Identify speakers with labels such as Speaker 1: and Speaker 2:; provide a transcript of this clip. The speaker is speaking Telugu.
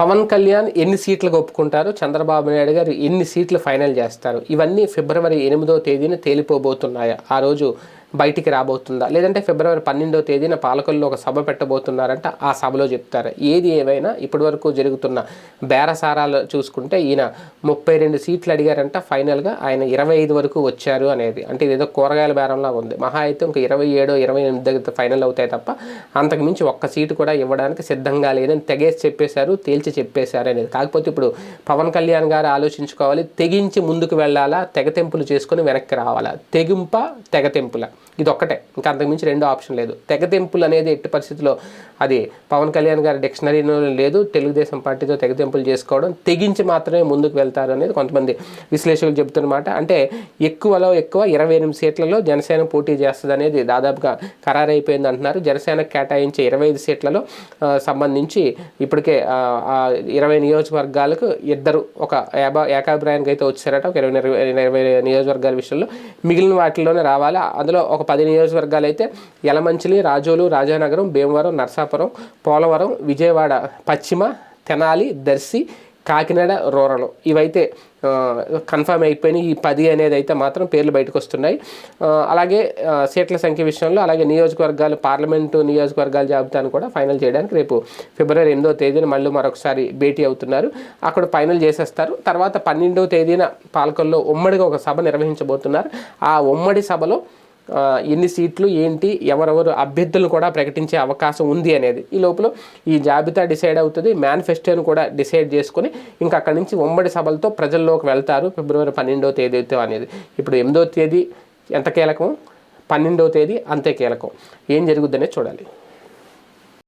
Speaker 1: పవన్ కళ్యాణ్ ఎన్ని సీట్లకు ఒప్పుకుంటారు? చంద్రబాబు నాయుడు గారు ఎన్ని సీట్లు ఫైనల్ చేస్తారు? ఇవన్నీ ఫిబ్రవరి ఎనిమిదో తేదీన తేలిపోబోతున్నాయా? ఆ రోజు బయటికి రాబోతుందా? లేదంటే ఫిబ్రవరి పన్నెండో తేదీన పాలకుల్లో ఒక సభ పెట్టబోతున్నారంట ఆ సభలో చెప్తారు. ఏది ఏమైనా ఇప్పటివరకు జరుగుతున్న బేరసారాలు చూసుకుంటే ఈయన ముప్పై రెండు సీట్లు అడిగారంట ఫైనల్గా ఆయన ఇరవై ఐదు వరకు వచ్చారు అనేది. అంటే ఇదేదో కూరగాయల బేరంలా ఉంది. మహా అయితే ఇంకా ఇరవై ఏడో ఇరవై ఎనిమిది దగ్గర ఫైనల్ అవుతాయి తప్ప అంతకు మించి ఒక్క సీటు కూడా ఇవ్వడానికి సిద్ధంగా లేదని తెగేసి చెప్పేశారు తేల్చి చెప్పేశారు అనేది. కాకపోతే ఇప్పుడు పవన్ కళ్యాణ్ గారు ఆలోచించుకోవాలి తెగించి ముందుకు వెళ్ళాలా తెగతెంపులు చేసుకొని వెనక్కి రావాలా? తెగింప తెగతెంపుల? ఇది ఒక్కటే ఇంకా అంతకుమించి రెండో ఆప్షన్ లేదు. తెగతెంపులు అనేది ఎట్టి పరిస్థితిలో అది పవన్ కళ్యాణ్ గారి డిక్షనరీలో లేదు. తెలుగుదేశం పార్టీతో తెగతెంపులు చేసుకోవడం తెగించి మాత్రమే ముందుకు వెళ్తారు అనేది కొంతమంది విశ్లేషకులు చెబుతున్నమాట అంటే ఎక్కువలో ఎక్కువ ఇరవై ఎనిమిది సీట్లలో జనసేన పోటీ చేస్తుంది అనేది దాదాపుగా ఖరారైపోయింది అంటున్నారు. జనసేన కేటాయించే ఇరవై ఐదు సీట్లలో సంబంధించి ఇప్పటికే ఇరవై నియోజకవర్గాలకు ఇద్దరు ఒక ఏబా ఏకాభిప్రాయానికి అయితే వచ్చారట. ఒక ఇరవై ఇరవై ఇరవై నియోజకవర్గాల విషయంలో మిగిలిన వాటిలోనే రావాలి. అందులో ఒక పది నియోజకవర్గాలు అయితే యలమంచిలి రాజోలు రాజానగరం భీమవరం నర్సాపురం పోలవరం విజయవాడ పశ్చిమ తెనాలి దర్శి కాకినాడ రూరల్. ఇవైతే కన్ఫర్మ్ అయిపోయినాయి. ఈ పది అనేది అయితే మాత్రం పేర్లు బయటకు వస్తున్నాయి అలాగే సీట్ల సంఖ్య విషయంలో అలాగే నియోజకవర్గాలు పార్లమెంటు నియోజకవర్గాల జాబితాను కూడా ఫైనల్ చేయడానికి రేపు ఫిబ్రవరి ఎనిమిదో తేదీన మళ్ళీ మరొకసారి భేటీ అవుతున్నారు. అక్కడ ఫైనల్ చేసేస్తారు. తర్వాత పన్నెండవ తేదీన పాలకొల్లో ఉమ్మడిగా ఒక సభ నిర్వహించబోతున్నారు. ఆ ఉమ్మడి సభలో ఎన్ని సీట్లు ఏంటి ఎవరెవరు అభ్యర్థులు కూడా ప్రకటించే అవకాశం ఉంది అనేది. ఈ లోపల ఈ జాబితా డిసైడ్ అవుతుంది. మేనిఫెస్టోని కూడా డిసైడ్ చేసుకుని ఇంకా అక్కడి నుంచి ఉమ్మడి సభలతో ప్రజల్లోకి వెళ్తారు ఫిబ్రవరి పన్నెండవ తేదీతో అనేది. ఇప్పుడు ఎనిమిదో తేదీ ఎంత కీలకం? పన్నెండవ తేదీ అంతే కీలకం. ఏం జరుగుద్దనే చూడాలి.